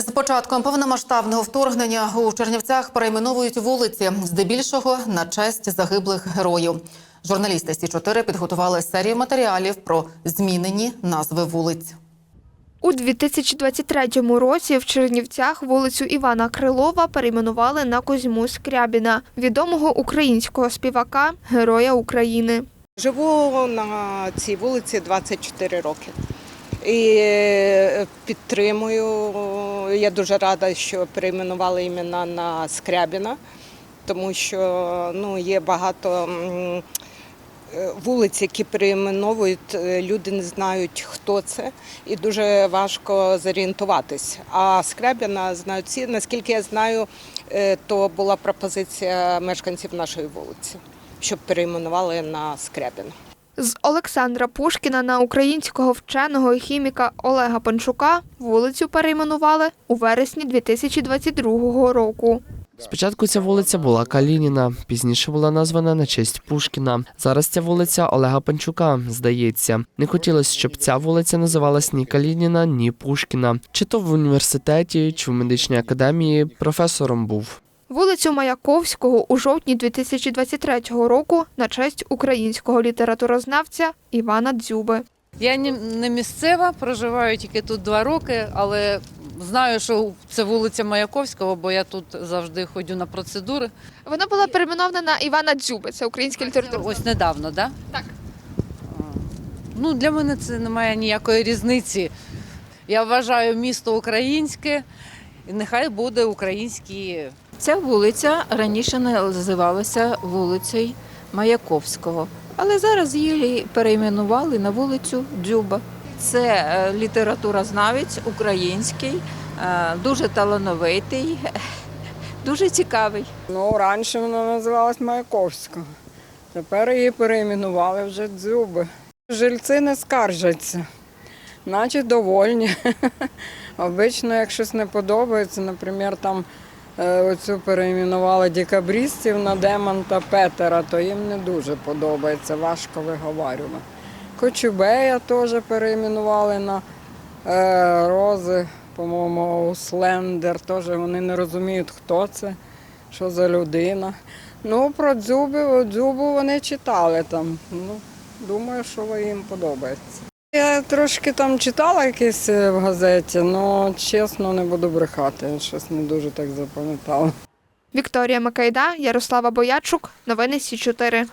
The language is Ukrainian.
З початком повномасштабного вторгнення у Чернівцях перейменовують вулиці, здебільшого на честь загиблих героїв. Журналісти Сі 4 підготували серію матеріалів про змінені назви вулиць. У 2023 році в Чернівцях вулицю Івана Крилова перейменували на Козьму Скрябіна, відомого українського співака, героя України. Живу на цій вулиці 24 роки. І е, підтримую. Я дуже рада, що перейменували імена на Скрябіна, тому що ну, є багато е, вулиць, які перейменовують, е, люди не знають, хто це, і дуже важко зорієнтуватись. А Скрябіна знають всі. Наскільки я знаю, е, то була пропозиція мешканців нашої вулиці, щоб перейменували на Скрябіна. З Олександра Пушкіна на українського вченого і хіміка Олега Панчука вулицю перейменували у вересні 2022 року. Спочатку ця вулиця була Калініна, пізніше була названа на честь Пушкіна. Зараз ця вулиця Олега Панчука, здається. Не хотілося, щоб ця вулиця називалась ні Калініна, ні Пушкіна. Чи то в університеті, чи в медичній академії професором був. Вулицю Маяковського у жовтні 2023 року на честь українського літературознавця Івана Дзюби. Я не місцева, проживаю тільки тут два роки, але знаю, що це вулиця Маяковського, бо я тут завжди ходю на процедури. Вона була перейменована на Івана Дзюби, це український літературознавець. Ось недавно, да? Так. Ну, для мене це не має ніякої різниці. Я вважаю місто українське, нехай буде український Ця вулиця раніше називалася вулицею Маяковського, але зараз її перейменували на вулицю Дзюба. Це е, літературознавець український, е, дуже талановитий, дуже цікавий. Ну, раніше вона називалась Маяковська. Тепер її перейменували вже Дзюби. Жильці не скаржаться, наче довольні. Обично, як щось не подобається, наприклад, там е, оцю перейменували декабристів на Демонта Петера, то їм не дуже подобається, важко виговарювати. Кочубея теж перейменували на е, рози, по-моєму, Услендер, теж вони не розуміють, хто це що за людина. Ну, про дзюби, дзюбу вони читали там. Ну, думаю, що їм подобається. Я трошки там читала якесь е, в газеті, але чесно не буду брехати, щось не дуже так запам'ятала. Вікторія Макайда, Ярослава Боячук. Новини Сі 4